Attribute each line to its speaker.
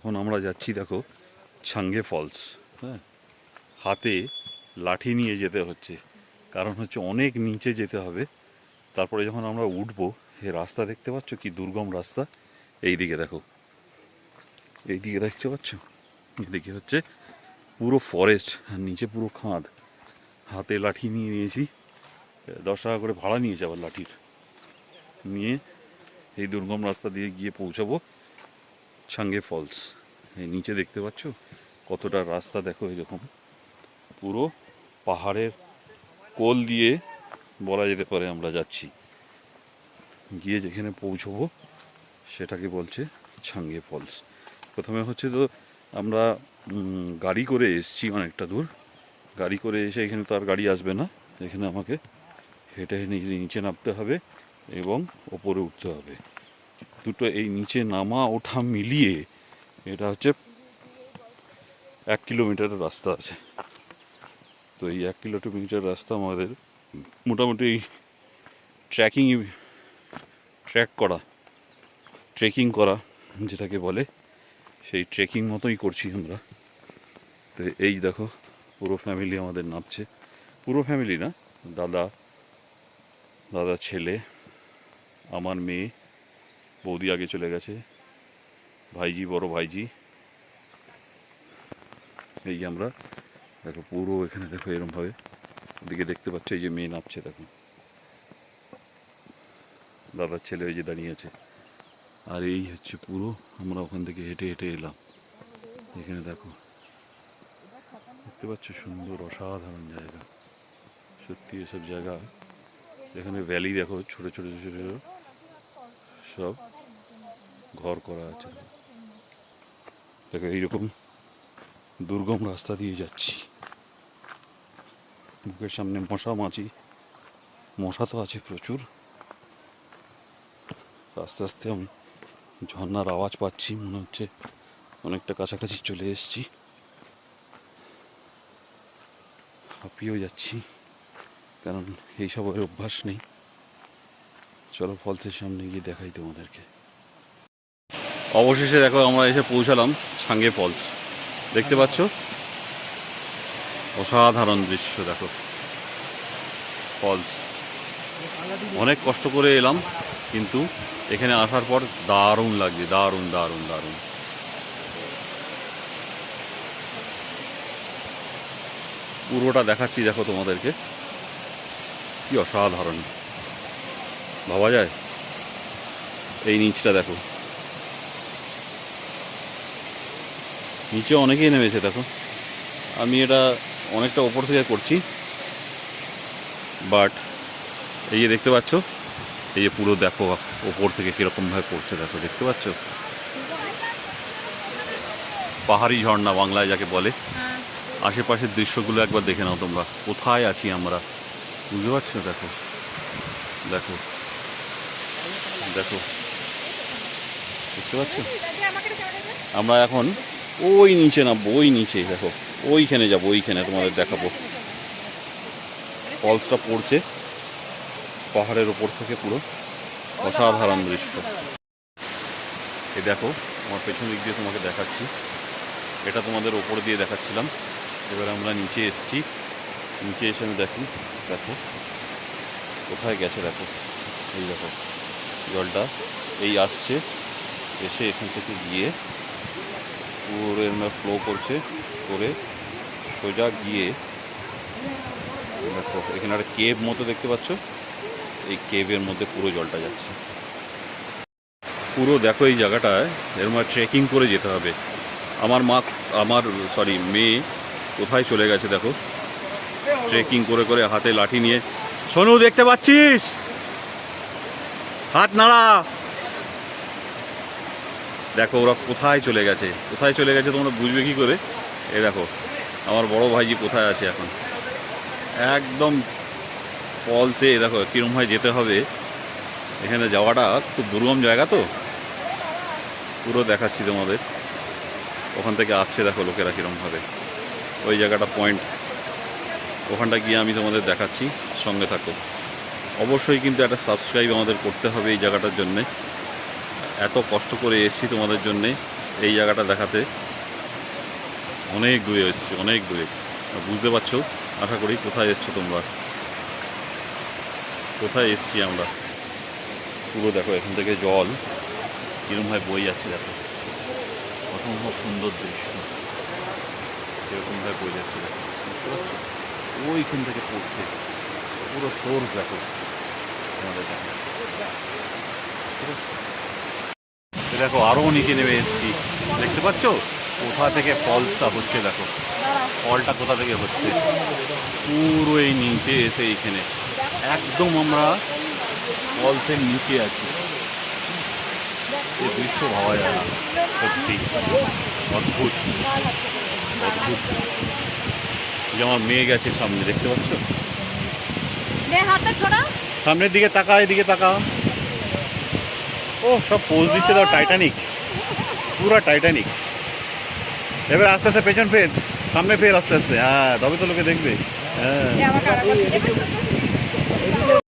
Speaker 1: এখন আমরা যাচ্ছি, দেখো, ছাঙ্গে ফলস হ্যাঁ? হাতে লাঠি নিয়ে যেতে হচ্ছে। কারণ হচ্ছে অনেক নিচে যেতে হবে। তারপরে যখন আমরা উঠবো এই রাস্তা দেখতে পাচ্ছ কি দুর্গম রাস্তা? এই দিকে দেখো। এই দিকে দেখতে পাচ্ছ? এদিকে হচ্ছে পুরো ফরেস্ট আর নিচে পুরো খাঁদ। হাতে লাঠি নিয়ে নিয়েছি। দশ টাকা করে ভাড়া নিয়েছে আবার লাঠির। নিয়ে এই দুর্গম রাস্তা দিয়ে গিয়ে পৌঁছাবো। ছাঙ্গে ফলস এই নিচে দেখতে পাচ্ছ? কতটা রাস্তা দেখো এরকম। পুরো পাহাড়ের কোল দিয়ে বলা যেতে পারে আমরা যাচ্ছি। গিয়ে যেখানে পৌঁছবো, সেটাকে বলছে ছাঙ্গে ফলস প্রথমে হচ্ছে তো আমরা গাড়ি করে এসছি অনেকটা দূর। গাড়ি করে এসে এখানে তো আর গাড়ি আসবে না। এখানে আমাকে হেঁটে হেঁটে নিচে নামতে হবে এবং ওপরে উঠতে হবে। দুটো এই নিচে নামা ওঠা মিলিয়ে এটা হচ্ছে এক কিলোমিটারের রাস্তা আছে। তো এই এক কিলোমিটার রাস্তা আমাদের মোটামুটি ট্র্যাকিং ট্র্যাক করা, ট্রেকিং করা যেটাকে বলে, সেই ট্রেকিং মতোই করছি আমরা। তো এই দেখো, পুরো ফ্যামিলি আমাদের নামছে। পুরো ফ্যামিলি না, দাদা দাদা ছেলে, আমার মেয়ে বৌদি আগে চলে গেছে। ভাইজি, বড় ভাইজি। এই যে আমরা, দেখো পুরো এখানে দেখো এরমভাবে। ওদিকে দেখতে পাচ্ছ এই যে মেয়ে নামছে দেখো। দাদার ছেলে ওই যে দাঁড়িয়ে আছে। আর এই হচ্ছে পুরো, আমরা ওখান থেকে হেঁটে হেঁটে এলাম। এখানে দেখো। দেখতে পাচ্ছ সুন্দর, অসাধারণ জায়গা। সত্যি এসব জায়গা। এখানে ভ্যালি দেখো, ছোট ছোট, ছোটো, ছোট। সব ঘর করা আছে। দেখো, এইরকম দুর্গম রাস্তা দিয়ে যাচ্ছি। মুখের সামনে মশা মাছি। মশা তো আছে প্রচুর। আস্তে আস্তে আমি ঝর্নার আওয়াজ পাচ্ছি, মনে হচ্ছে অনেকটা কাছাকাছি চলে এসেছি। হাঁপিয়েও যাচ্ছি, কারণ এইসবের অভ্যাস নেই। চলো ফলসের সামনে গিয়ে দেখাই তোমাদেরকে। অবশেষে দেখো আমরা এসে পৌঁছালাম সাঙ্গে ফলস। দেখতে পাচ্ছ? অসাধারণ দৃশ্য, দেখো। ফলস। অনেক কষ্ট করে এলাম, কিন্তু এখানে আসার পর দারুণ লাগছে, দারুণ দারুণ দারুণ। পুরোটা দেখাচ্ছি, দেখো তোমাদেরকে। কি অসাধারণ। ভাবা যায়? এই নিচটা দেখো। নিচে অনেকেই নেমেছে দেখো। আমি এটা অনেকটা ওপর থেকে করছি। বাট এই যে দেখতে পাচ্ছ এই যে পুরো দেখো ওপর থেকে কীরকমভাবে পড়ছে দেখো দেখতে পাচ্ছ? পাহাড়ি ঝর্ণা বাংলায় যাকে বলে। আশেপাশের দৃশ্যগুলো একবার দেখে নাও তোমরা। কোথায় আছি আমরা? বুঝতে পারছ? দেখো। দেখো। দেখো। দেখতে পাচ্ছ? আমরা এখন ওই নিচে নামবো ওই নিচে দেখো। ওইখানে যাব ওইখানে তোমাদের দেখাবো। ফলসটা পড়ছে পাহাড়ের ওপর থেকে পুরো অসাধারণ দৃশ্য। এই দেখো আমার পেছন দিক দিয়ে তোমাকে দেখাচ্ছি। এটা তোমাদের ওপর দিয়ে দেখাচ্ছিলাম। এবার আমরা নিচে এসেছি। নিচে এসে আমি দেখি দেখো। কোথায় গেছে দেখো। এই দেখো। জলটা এই আসছে। এসে এখান থেকে গিয়ে পুরো ফ্লো করছে, করে সোজা গিয়ে দেখো, এখানে একটা কেভ মতো দেখতে পাচ্ছ। এই কেভের মধ্যে পুরো জলটা যাচ্ছে। পুরো দেখো এই জায়গাটায় এরম ট্রেকিং করে যেতে হবে। আমার মা, আমার সরি মেয়ে কোথায় চলে গেছে দেখো। ট্রেকিং করে করে হাতে লাঠি নিয়ে সোনু, দেখতে পাচ্ছিস? হাত নাড়া। দেখো ওরা কোথায় চলে গেছে। কোথায় চলে গেছে তোমরা বুঝবে কি করে? এ দেখো, আমার বড় ভাইজি কোথায় আছে এখন? একদম ফলসে দেখো কীরকম হয় যেতে হবে। এখানে যাওয়াটা খুব দুর্গম জায়গা তো। পুরো দেখাচ্ছি তোমাদের। ওখান থেকে আসছে দেখো লোকেরা কীরকমভাবে ওই জায়গাটা পয়েন্ট ওখানটা গিয়ে আমি তোমাদের দেখাচ্ছি। সঙ্গে থাকো। অবশ্যই কিন্তু একটা সাবস্ক্রাইব আমাদের করতে হবে এই জায়গাটার জন্যে। এত কষ্ট করে এসেছি তোমাদের জন্যে এই জায়গাটা দেখাতে। অনেক দূরে এসেছি, অনেক দূরে। বুঝতে পারছ? আশা করি কোথায় এসছো তোমরা? কোথায় এসছি আমরা? পুরো দেখো, এখান থেকে জল। কিরমভাবে বই যাচ্ছে দেখো। অসম্ভব সুন্দর দৃশ্য। এরকমভাবে বই যাচ্ছে দেখো। বুঝতে পারছ? ওইখান থেকে পড়ছে। পুরো সোর্স দেখো। আমাদের দেখো আরও নিচে নেমে এসেছি। দেখতে পাচ্ছ? কোথা থেকে ফলসটা হচ্ছে দেখো। ফলটা কোথা থেকে হচ্ছে? পুরো এই নিচে এসে এইখানে। একদম আমরা ফলসের নিচে আছি। এই দৃশ্য ভাবা যায় না। সত্যি। অদ্ভুত। অদ্ভুত। যে আমার মেয়ে গেছে সামনে, দেখতে পাচ্ছ? সামনের দিকে তাকা এদিকে তাকা ও সব পোজ দিচ্ছে তো টাইটানিক পুরো টাইটানিক এবার আস্তে আস্তে পেছন ফের সামনে ফের আস্তে আস্তে। হ্যাঁ তবে তো লোকে দেখবে। হ্যাঁ।